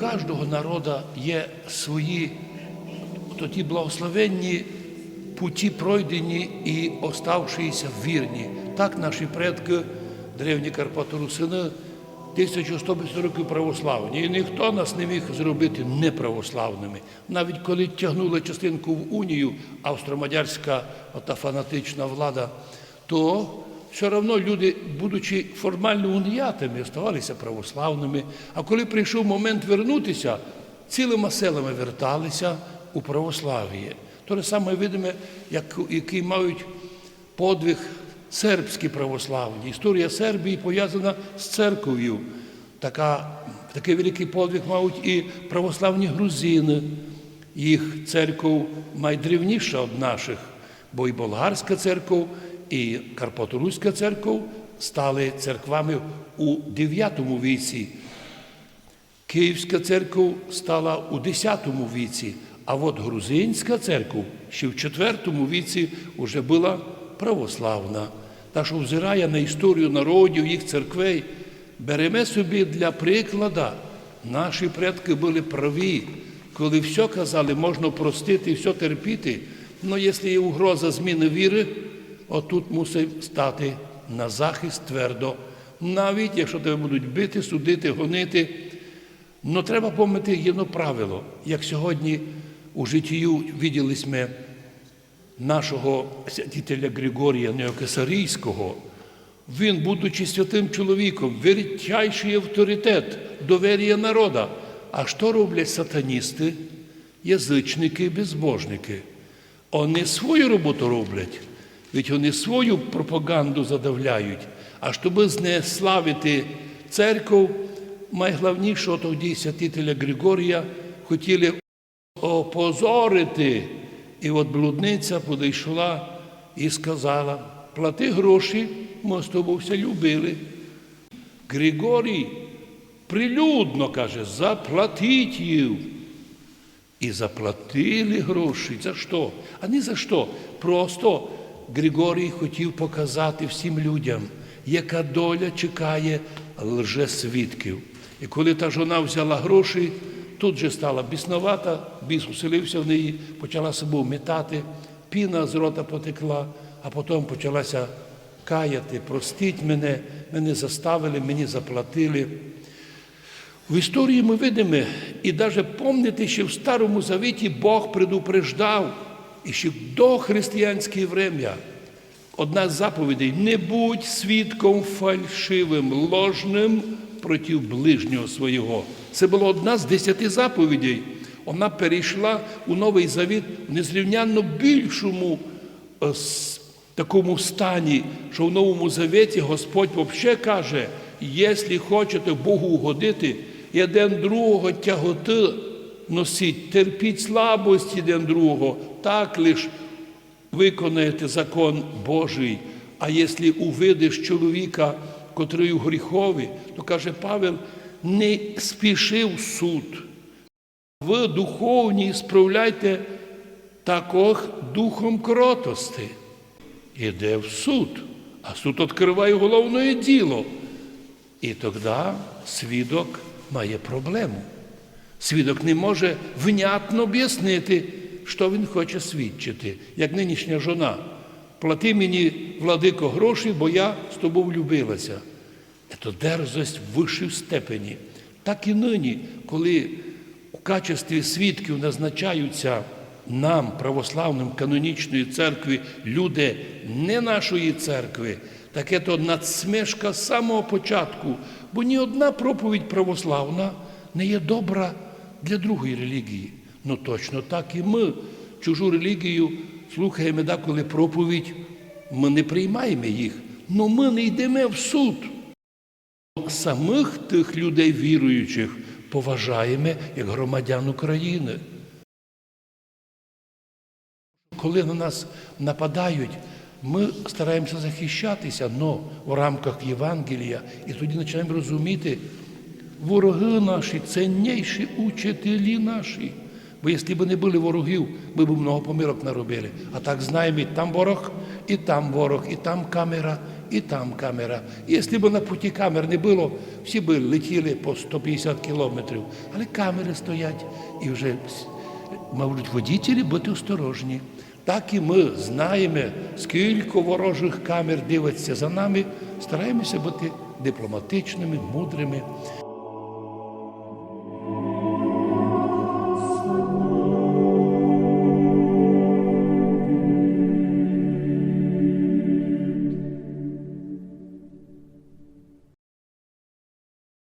кожного народу є свої то ті благословенні путі пройдені і оставшиеся вірні. Так наші предки, древні Карпаторусини, 1150 років православні. І ніхто нас не міг зробити неправославними. Навіть коли тягнули частинку в унію австро-мадярська ота фанатична влада, то все одно люди, будучи формально уніятами, ставалися православними. А коли прийшов момент вернутися, цілими селами верталися у православ'я. Ж саме видиме, як, який мають подвиг сербські православні. Історія Сербії пов'язана з церков'ю. Такий великий подвиг мають і православні грузини. Їх церков найдрівніша від наших, бо і болгарська церков, і Карпаторуська церков стали церквами у 9 віці. Київська церква стала у X віці, а от Грузинська церква ще в IV віці вже була православна. Та що взирає на історію народів, їх церквей, береме собі для приклада. Наші предки були праві, коли все казали, можна простити, все терпіти. але якщо є угроза зміни віри, отут мусить стати на захист твердо. Навіть якщо тебе будуть бити, судити, гонити. Но треба пам'ятати єдно правило, як сьогодні у життю виділи ми нашого святителя Григорія Неокесарійського, він, будучи святим чоловіком, величайший авторитет, доверія народа. А що роблять сатаністи, язичники, безбожники? Вони свою роботу роблять, ведь вони свою пропаганду задавляють. А щоб знеславити церкву, найголовнішого тоді святителя Григорія хотіли опозорити. І от блудниця підійшла і сказала, плати гроші, ми з тобою все любили. Григорій прилюдно каже, заплатіть їм. І заплатили гроші. За що? А не за що. Просто Григорій хотів показати всім людям, яка доля чекає лжесвідків. І коли та жона взяла гроші, тут же стала бісновата, біс уселився в неї, почала собою метати, піна з рота потекла, а потім почалася каяти, простіть мене, мене заставили, мені заплатили. В історії ми видимо, і навіть пам'ятаєте, що в Старому Завіті Бог предупреждав, і ще до християнське врем'я. Одна з заповідей не будь свідком фальшивим, ложним проти ближнього свого. Це була одна з десяти заповідей. Вона перейшла у Новий Завіт в незрівнянно більшому е, такому стані, що в Новому Завіті Господь взагалі каже, якщо хочете Богу угодити, і один другого тяготи носіть, терпіть слабості один другого, так лиш виконаєте закон Божий. А якщо увидиш чоловіка, котрий у гріхові, то каже Павел, не спіши в суд. Ви духовні справляйте також духом кротости. Іде в суд, а суд відкриває головне діло. І тоді свідок має проблему. Свідок не може внятно об'яснити, що він хоче свідчити, як нинішня жона. Плати мені, владико, гроші, бо я з тобою влюбилася. Це дерзость в вищій степені. Так і нині, коли у качестві свідків назначаються нам, православним канонічної церкви, люди не нашої церкви, так це надсмішка з самого початку, бо ні одна проповідь православна не є добра для другої релігії. Ну точно так і ми чужу релігію слухаємо деколи проповідь, ми не приймаємо їх, але ми не йдемо в суд. Самих тих людей віруючих поважаємо як громадян України. Коли на нас нападають, ми стараємося захищатися, але в рамках Євангелія, і тоді починаємо розуміти, вороги наші, цінніші учителі наші. Бо якщо б не були ворогів, ми б много помилок наробили. А так знаємо, і там ворог, і там ворог, і там камера, і там камера. І Якщо б на путі камер не було, всі б летіли по 150 кілометрів. Але камери стоять і вже мабуть, водітелі бути осторожні. Так і ми знаємо, скільки ворожих камер дивиться за нами, стараємося бути дипломатичними, мудрими.